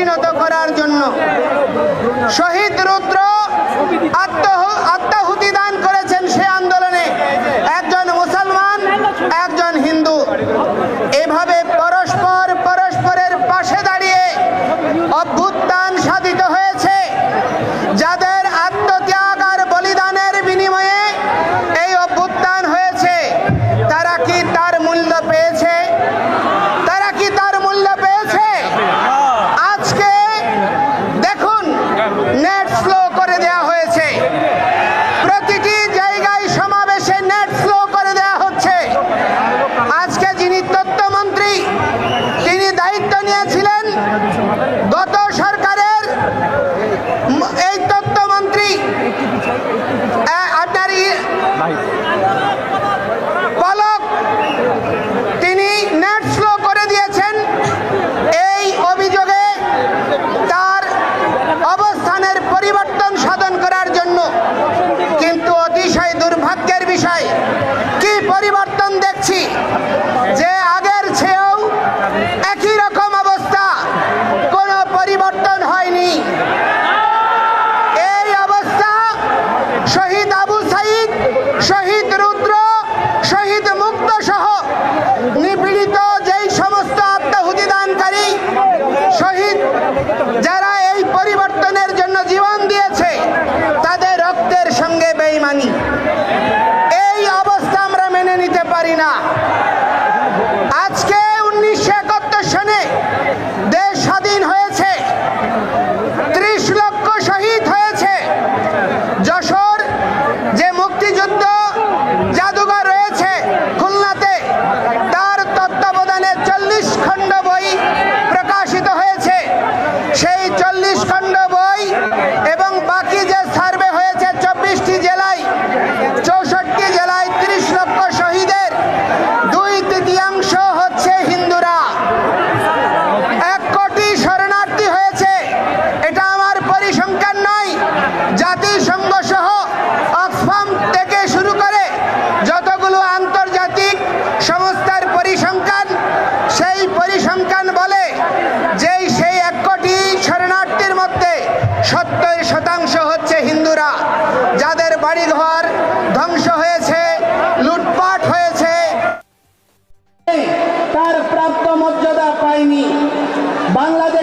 পরিণত করার জন্য শহীদ রুদ্র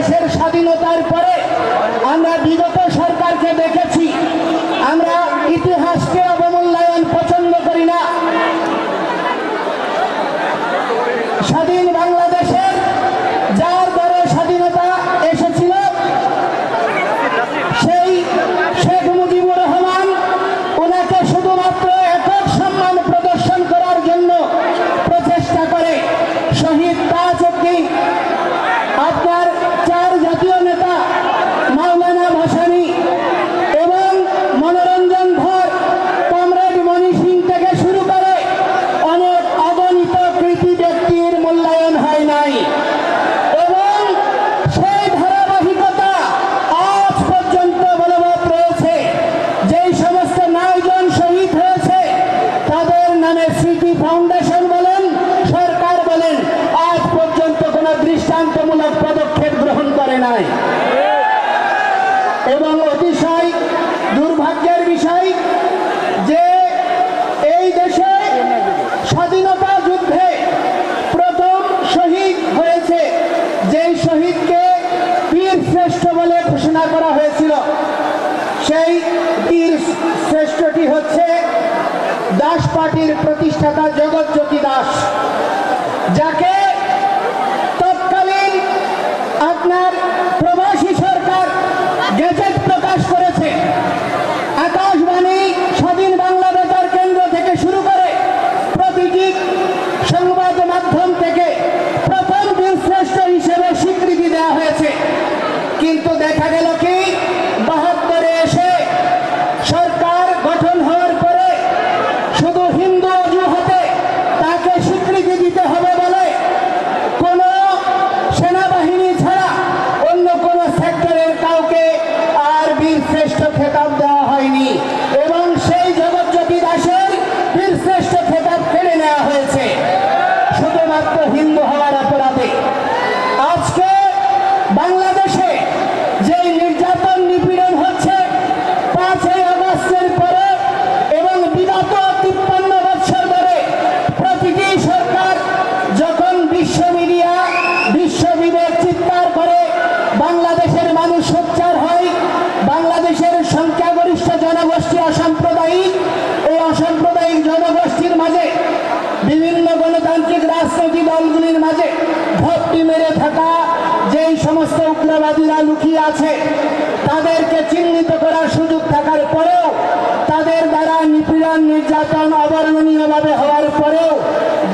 দেশের স্বাধীনতার পরে আমরা বিগত সরকারকে দেখেছি। আমরা ইতিহাসকে পার্টির প্রতিষ্ঠাতা জগৎজ্যোতি দাস। যাকে তৎকালীন আপনার প্রবাসী সরকার গেজেট প্রকাশ করেছে। আকাশবাণী স্বাধীন বাংলা বেতার কেন্দ্র থেকে শুরু করে প্রতিটি সংবাদ মাধ্যম থেকে প্রথম বীর হিসেবে স্বীকৃতি দেওয়া হয়েছে। কিন্তু দেখা গেল কি? বীর শ্রেষ্ঠ খেতাব কেড়ে নেওয়া হয়েছে। সমস্ত উগ্রবাদীরা লুকিয়ে আছে। তাদেরকে চিহ্নিত করার সুযোগ থাকার পরেও, তাদের দ্বারা নিপীড়ন, নির্যাতন অবর্ণনীয়ভাবে হওয়ার পরেও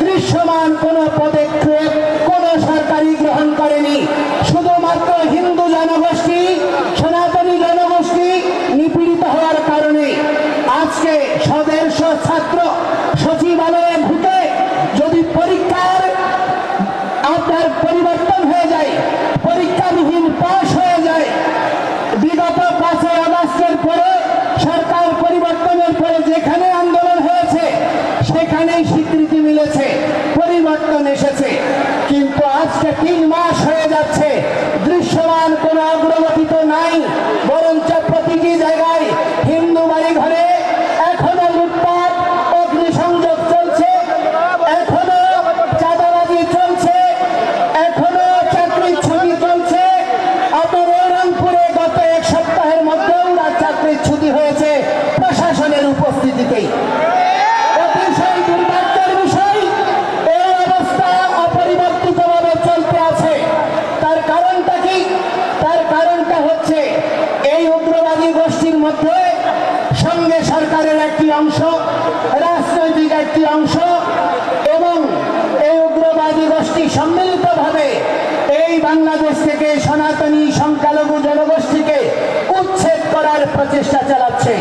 দৃশ্যমান কোনো পদক্ষেপ কোনো সরকারি গ্রহণ করেনি। শুধুমাত্র হিন্দু জনগণ তিন মাস হয়ে যাচ্ছে। সম্মিলিতভাবে এই বাংলাদেশ থেকে সনাতনী সংখ্যালঘু জনগোষ্ঠীকে উচ্ছেদ করার প্রচেষ্টা চালাচ্ছে।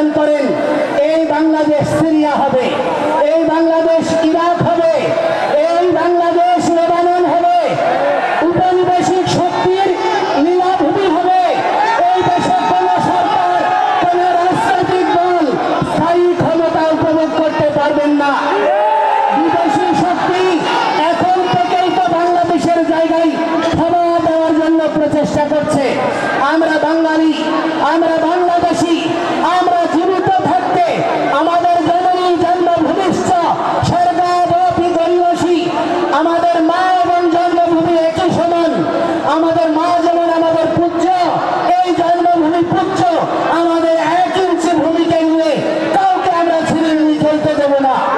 দান করেন এই বাংলাদেশ সিরিয়া হবে এই বাংলাদেশ ইরাক হবে। চলতে দেব না।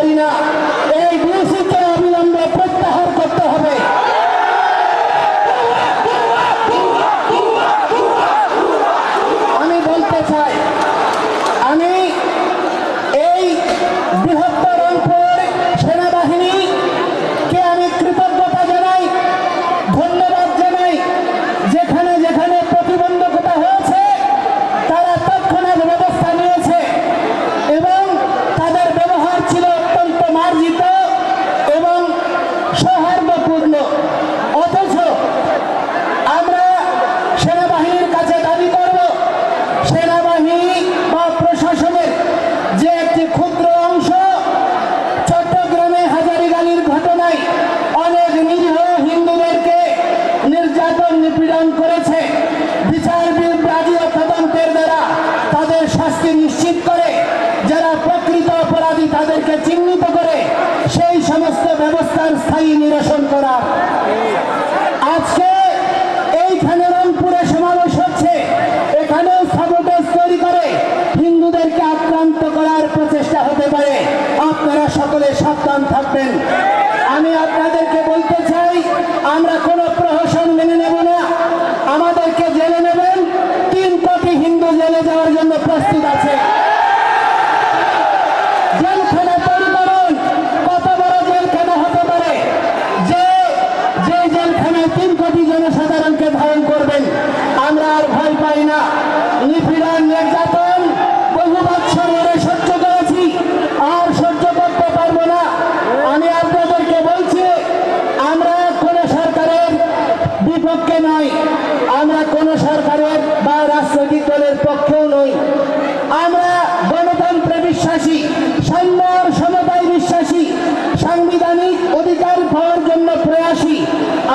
Marina. সেনাবাহিনী বা প্রশাসনের যে একটি ক্ষুদ্র অংশ, চট্টগ্রামে হাজারিগালির ঘটনায় অনেক নিরীহ হিন্দুদেরকে নির্যাতন, নিপীড়ন করেছে। বিচার বিভাগীয় তদন্তের দ্বারা তাদের শাস্তি নিশ্চিত করে, যারা প্রকৃত অপরাধী তাদেরকে চিহ্নিত করে, সেই সমস্ত ব্যবস্থার স্থায়ী নিরসন করা থাকবেন আমি আপনাদেরকে বলতে চাই আমরা কোনো প্রহসন মেনে নেব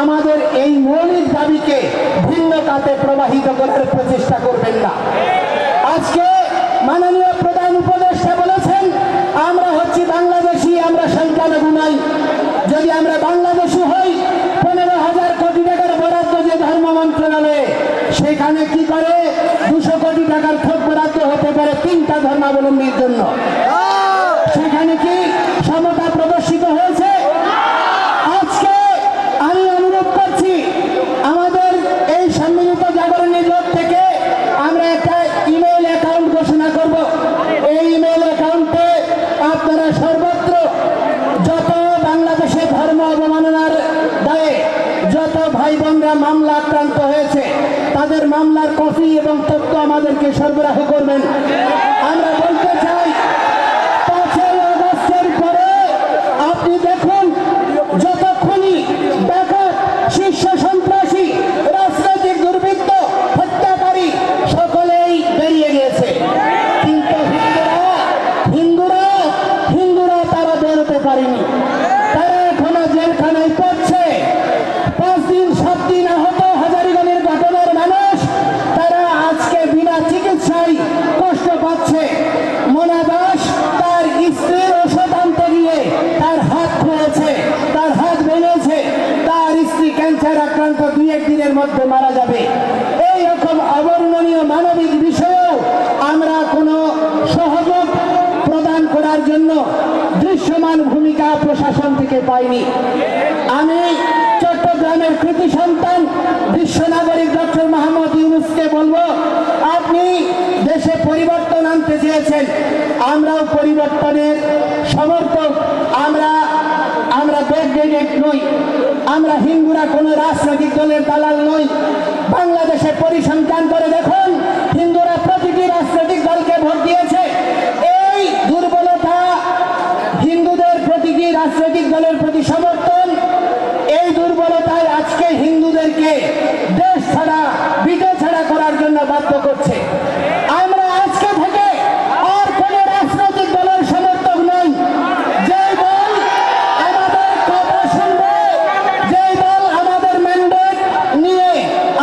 আমাদের এই মৌলিক দাবিকে ভিন্ন কাতে প্রবাহিত করার প্রচেষ্টা করবেন না। আজকে মাননীয় প্রধান উপদেষ্টা বলেছেন, আমরা হচ্ছি বাংলাদেশি, আমরা সংখ্যালঘু নাই যদি আমরা বাংলাদেশি হই, পনেরো হাজার কোটি টাকার বরাদ্দ যে ধর্ম মন্ত্রণালয়ে, সেখানে কি করে দুশো কোটি টাকার ক্ষোভ বরাদ্দ হতে পারে তিনটা ধর্মাবলম্বীর জন্য? সেখানে কি সমতা বাংলাদেশে ধর্ম অবমাননার দায়ে যত ভাই বোনরা মামলা আক্রান্ত হয়েছে, তাদের মামলার কপি এবং তথ্য আমাদেরকে সরবরাহ করবেন। আক্রান্ত দুই একদিনের মধ্যে মারা যাবে। এই রকম অবর্ণনীয় মানবিক বিষয়েও আমরা কোনো সহযোগ প্রদান করার জন্য দৃশ্যমান ভূমিকা প্রশাসন থেকে পাইনি। আমি চট্টগ্রামের কৃতি সন্তান বিশ্ব নাগরিক ডক্টর মোহাম্মদ ইউনুসকে বলব, আপনি দেশে পরিবর্তন আনতে চেয়েছেন, আমরাও পরিবর্তনের সমর্থক, আমরা আমরা ব্যাকডেটেড নই, আমরা হিন্দুরা কোনো রাজনৈতিক দলের দালাল নই। বাংলাদেশে পরিসংখ্যান করে দেখুন হিন্দুরা প্রতিটি রাজনৈতিক দলকে ভোট দিয়েছে। এই দুর্বলতা হিন্দুদের প্রতিটি রাজনৈতিক দলের প্রতি সমর্থন, এই দুর্বলতায় আজকে হিন্দুদেরকে দেশ ছাড়া বিটে ছাড়া করার জন্য বাধ্য করছে আমরা আজকে থেকে আর কোন রাজনৈতিক দলের সমর্থক নই যে দল আমাদের কথা শুনবে যে দল আমাদের ম্যান্ডেট নিয়ে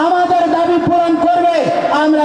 আমাদের দাবি পূরণ করবে আমরা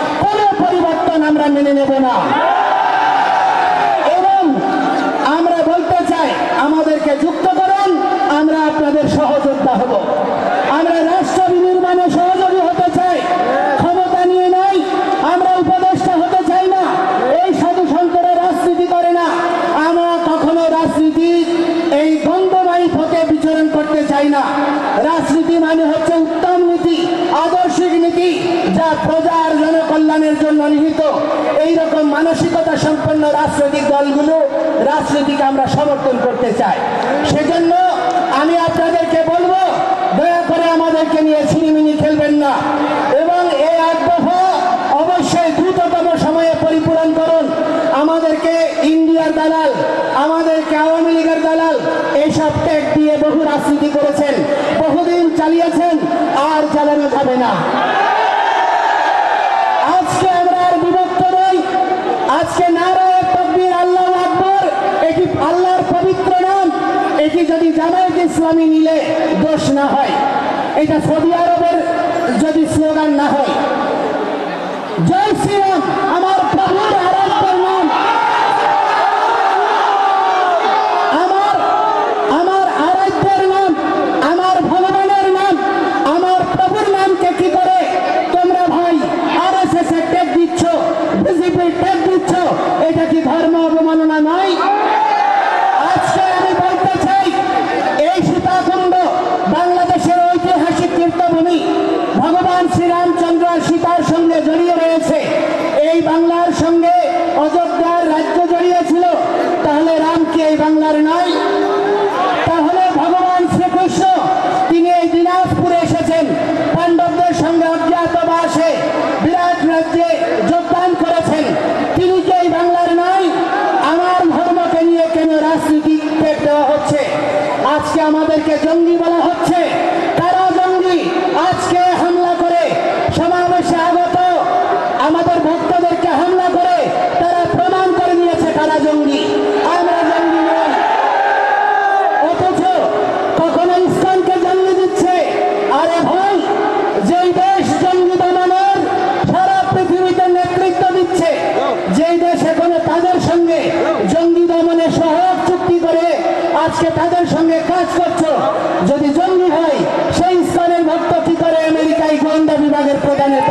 কোনো আমরা মেনে নেব না। এবং আমরা বলতে চাই, আমাদেরকে যুক্ত করুন, আমরা আপনাদের সহযোগিতা হব। আমরা রাষ্ট্র বিনির্মাণে সহযোগী হতে চাই ক্ষমতা নিয়ে নাই আমরা উপদেষ্টা হতে চাই না এই সাধু সন্তরা রাজনীতি করে না আমরা কখনো রাজনীতি এই গন্ধবাহী পথে বিচরণ করতে চাই না রাজনীতি মানে হচ্ছে উত্তম নীতি আদর্শিক নীতি যা প্রজার জনকল্যাণের জন্য নিহিত। এই রকম মানসিকতা সম্পন্ন রাজনৈতিক দলগুলো রাজনীতিকে আমরা সমর্থন করতে চাই। সেজন্য আমি আপনাদেরকে বলব, দয়া করে আমাদেরকে নিয়ে ছিনিমিনি খেলবেন না। এবং এই আগ্রহ অবশ্যই দ্রুততম সময়ে পরিপূরণ করুন। আমাদেরকে ইন্ডিয়ার দালাল, আমাদেরকে আওয়ামী লীগের দালাল এইসব ট্যাগ দিয়ে বহু রাজনীতি করেছেন, বহুদিন চালিয়েছেন, আর চালানো যাবে না। আজকে তকবীর আল্লাহ আকবর। এটি আল্লাহর পবিত্র নাম। এটি যদি জামায়াত ইসলামী নিলে দোষ না হয়। এটা সৌদি আরবের যদি স্লোগান না হয়। জয় শ্রীরাম, আমার নাম আমার আমার আরাধ্যের নাম আমার ভগবানের নাম আমার প্রভুর নামকে কি করে তোমরা ভাই আর এস এস এর ট্যাগ দিচ্ছ বিজেপি ট্যাগ দিচ্ছ এটা কি ধর্ম অবমাননা নয় আজকে আমি বলতে চাই এই সীতাকুণ্ড বাংলাদেশের ঐতিহাসিক তীর্থভূমি ভগবান শ্রীরামচন্দ্র আর সীতার সঙ্গে জড়িয়ে রয়েছে এই বাংলার সঙ্গে অযোধ্যার রাজ্য জড়িয়ে ছিল তাহলে রাম বাংলার নয়। তাহলে ভগবান শ্রীকৃষ্ণ, তিনি এই দিনাজপুরে এসেছেন। পাণ্ডবদের সঙ্গে অজ্ঞাতবাসে বিরাট রাজ্যে যোগদান করেছেন। তিনি কি এই বাংলার নাই আমার ধর্মকে নিয়ে কেন রাজনীতি দেওয়া হচ্ছে? আজকে আমাদেরকে জঙ্গি বলা হচ্ছে। তারা জঙ্গি? আজকে হামলা করে সমাবেশে আগত আমাদের ভক্তদেরকে হামলা করে তারা প্রমাণ করে নিয়েছে তারা জঙ্গি। সঙ্গে জঙ্গি দমনে সহায়ক চুক্তি করে আজকে তাদের সঙ্গে কাজ করছ। যদি জঙ্গি হয়, সেই স্থানের ভক্ত কি করে আমেরিকায় গোয়েন্দা বিভাগের প্রধানের